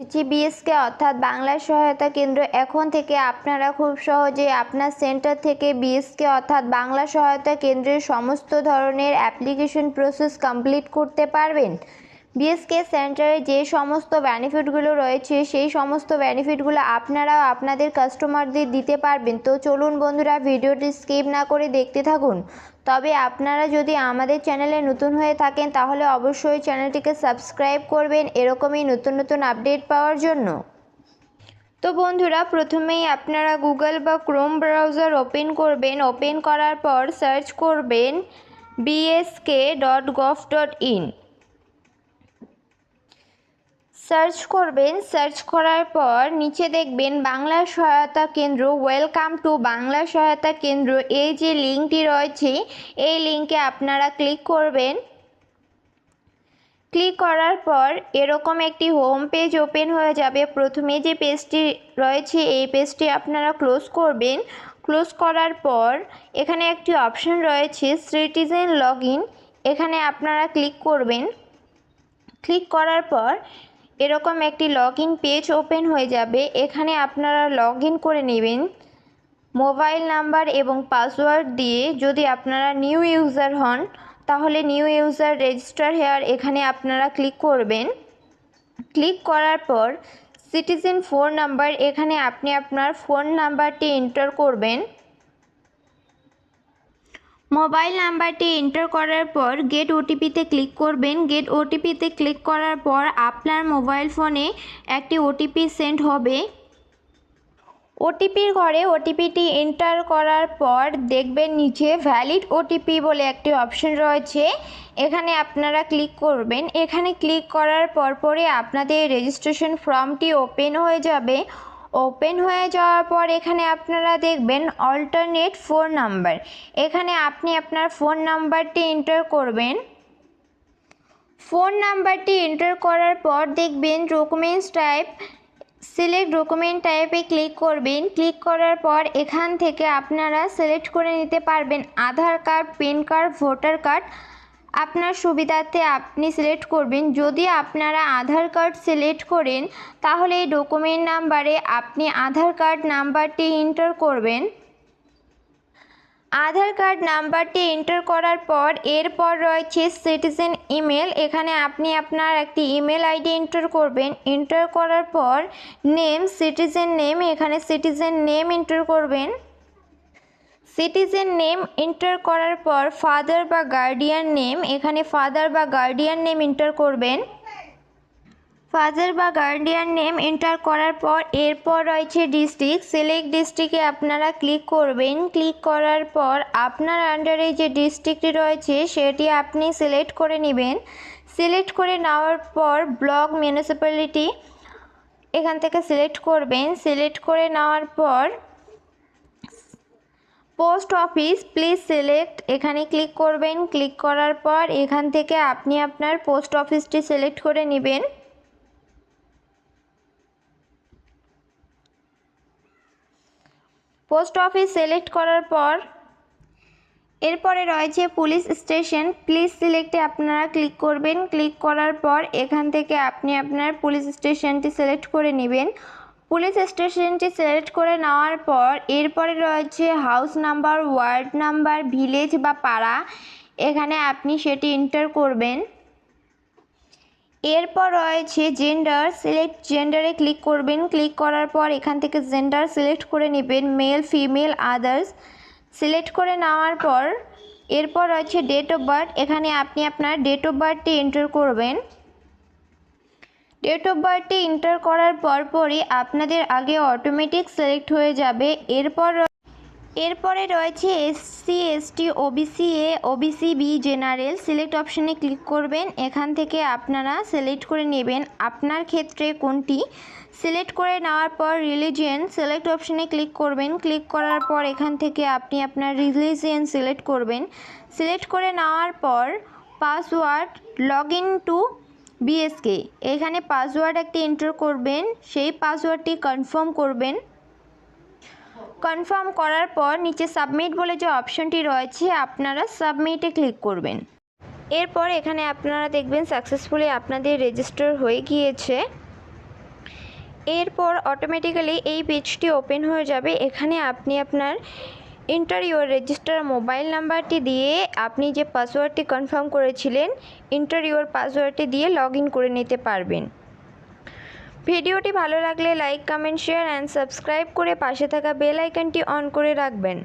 জিবিএসকে অর্থাৎ বাংলা সহায়তা কেন্দ্র, এখন থেকে আপনারা খুব সহজে আপনার সেন্টার থেকে বিএসকে অর্থাৎ বাংলা সহায়তা কেন্দ্রের সমস্ত ধরনের অ্যাপ্লিকেশন প্রসেস কমপ্লিট করতে পারবেন। বিএসকে সেন্টারে যে সমস্ত বেনিফিটগুলো রয়েছে, সেই সমস্ত বেনিফিটগুলো আপনারাও আপনাদের কাস্টমারদের দিতে পারবেন। তো চলুন বন্ধুরা, ভিডিওটি স্কিপ না করে দেখতে থাকুন। তবে আপনারা যদি আমাদের চ্যানেলে নতুন হয়ে থাকেন, তাহলে অবশ্যই চ্যানেলটিকে সাবস্ক্রাইব করবেন। এরকমই নতুন নতুন আপডেট পাওয়ার জন্য। তো বন্ধুরা, প্রথমেই আপনারা গুগল বা ক্রোম ব্রাউজার ওপেন করবেন। ওপেন করার পর সার্চ করবেন BSK dot gov dot in search করবেন সার্চ করার পর নিচে দেখবেন বাংলা সহায়তা কেন্দ্র। ওয়েলকাম টু বাংলা সহায়তা কেন্দ্র। এই যে লিঙ্কটি রয়েছে, এই লিঙ্কে আপনারা ক্লিক করবেন। ক্লিক করার পর এরকম একটি হোম পেজ ওপেন হয়ে যাবে। প্রথমে যে পেজটি রয়েছে, এই পেজটি আপনারা ক্লোজ করবেন। ক্লোজ করার পর এখানে একটি অপশন রয়েছে সিটিজেন লগ এখানে আপনারা ক্লিক করবেন। ক্লিক করার পর এরকম একটি লগ ইন পেজ ওপেন হয়ে যাবে। এখানে আপনারা লগ ইন করে নেবেন মোবাইল নাম্বার এবং পাসওয়ার্ড দিয়ে। যদি আপনারা নিউ ইউজার হন, তাহলে নিউ ইউজার রেজিস্টার হেয়ার এখানে আপনারা ক্লিক করবেন। ক্লিক করার পর সিটিজেন ফোন নাম্বার এখানে আপনি আপনার ফোন নাম্বারটি এন্টার করবেন। মোবাইল নাম্বারটি এন্টার করার পর গেট ওটিপিতে ক্লিক করবেন। গেট ওটিপিতে ক্লিক করার পর আপনার মোবাইল ফোনে একটি ওটিপি সেন্ড হবে। ওটিপির ঘরে ওটিপিটি এন্টার করার পর দেখবেন নিচে ভ্যালিড ওটিপি বলে একটি অপশন রয়েছে। এখানে আপনারা ক্লিক করবেন। এখানে ক্লিক করার পরপরই আপনাদের রেজিস্ট্রেশন ফর্মটি ওপেন হয়ে যাবে। ওপেন হয়ে যাওয়ার পর এখানে আপনারা দেখবেন অল্টারনেট ফোন নাম্বার এখানে আপনি আপনার ফোন নাম্বারটি এন্টার করবেন। ফোন নাম্বারটি এন্টার করার পর দেখবেন ডকুমেন্টস টাইপ সিলেক্ট ডকুমেন্ট টাইপে ক্লিক করবেন। ক্লিক করার পর এখান থেকে আপনারা সিলেক্ট করে নিতে পারবেন। Aadhaar card PAN card voter card আপনার সুবিধাতে আপনি সিলেক্ট করবেন। যদি আপনারা আধার কার্ড সিলেক্ট করেন, তাহলে এই ডকুমেন্ট নাম্বারে আপনি আধার কার্ড নাম্বারটি এন্টার করবেন। আধার কার্ড নাম্বারটি এন্টার করার পর এরপর রয়েছে সিটিজেন ইমেল এখানে আপনি আপনার একটি ইমেল আইডি এন্টার করবেন। এন্টার করার পর নেম সিটিজেন নেম এখানে সিটিজেন নেম এন্টার করবেন। সিটিজেন নেম এন্টার করার পর ফাদার বা গার্ডিয়ান নেম এখানে ফাদার বা গার্ডিয়ান নেম এন্টার করবেন। ফাদার বা গার্ডিয়ান নেম এন্টার করার পর, এরপর রয়েছে ডিস্ট্রিক্ট সিলেক্ট ডিস্ট্রিক্টে আপনারা ক্লিক করবেন। ক্লিক করার পর আপনার আন্ডারে যে ডিস্ট্রিক্টটি রয়েছে, সেটি আপনি সিলেক্ট করে নেবেন। সিলেক্ট করে নেওয়ার পর ব্লক মিউনিসিপ্যালিটি এখান থেকে সিলেক্ট করবেন। সিলেক্ট করে নেওয়ার পর পোস্ট অফিস, প্লিজ সিলেক্ট। এখানে ক্লিক করবেন। ক্লিক করার পর এখান থেকে আপনি আপনার পোস্ট অফিসটি সিলেক্ট করে নেবেন। পোস্ট অফিস সিলেক্ট করার পর এরপরে রয়েছে পুলিশ স্টেশন। প্লিজ সিলেক্টে আপনারা ক্লিক করবেন। ক্লিক করার পর এখান থেকে আপনি আপনার পুলিশ স্টেশনটি সিলেক্ট করে নেবেন। পুলিশ স্টেশনটি সিলেক্ট করে নেওয়ার পর এরপরে রয়েছে house number, ward number, village বা পাড়া। এখানে আপনি সেটি এন্টার করবেন। এরপর রয়েছে জেন্ডার, সিলেক্ট জেন্ডারে ক্লিক করবেন। ক্লিক করার পর এখান থেকে জেন্ডার সিলেক্ট করে নেবেন, মেল, ফিমেল, আদার্স। সিলেক্ট করে নেওয়ার পর এরপর রয়েছে ডেট অফ বার্থ। এখানে আপনি আপনার ডেট অফ বার্থটি এন্টার করবেন। ডেট অফ বার্থটি এন্টার করার পরপরই আপনাদের আগে অটোমেটিক সিলেক্ট হয়ে যাবে। এরপর এরপরে রয়েছে SC ST OBC A OBC B general select অপশানে ক্লিক করবেন। এখান থেকে আপনারা সিলেক্ট করে নেবেন। আপনার ক্ষেত্রে কোনটি? সিলেক্ট করে নেওয়ার পর রিলিজিয়ান সিলেক্ট অপশানে ক্লিক করবেন। ক্লিক করার পর এখান থেকে আপনি আপনার রিলিজিয়ন সিলেক্ট করবেন। সিলেক্ট করে নেওয়ার পর password log in to BSK. এখানে পাসওয়ার্ড একটি এন্টার করবেন, সেই পাসওয়ার্ডটি কনফার্ম করবেন। কনফার্ম করার পর নিচে সাবমিট বলে যে অপশনটি রয়েছে, আপনারা সাবমিটে ক্লিক করবেন। এরপর এখানে আপনারা দেখবেন সাকসেসফুলি আপনাদের রেজিস্টার হয়ে গিয়েছে। এরপর অটোমেটিক্যালি এই পেজটি ওপেন হয়ে যাবে। এখানে আপনি আপনার ইন্টার ইউর রেজিস্টার মোবাইল নাম্বারটি দিয়ে আপনি যে পাসওয়ার্ডটি কনফার্ম করেছিলেন ইন্টার ইউর পাসওয়ার্ডটি দিয়ে লগ করে নিতে পারবেন। ভিডিওটি ভালো লাগলে like, comment, share, and subscribe করে পাশে থাকা বেল আইকনটি অন করে রাখবেন।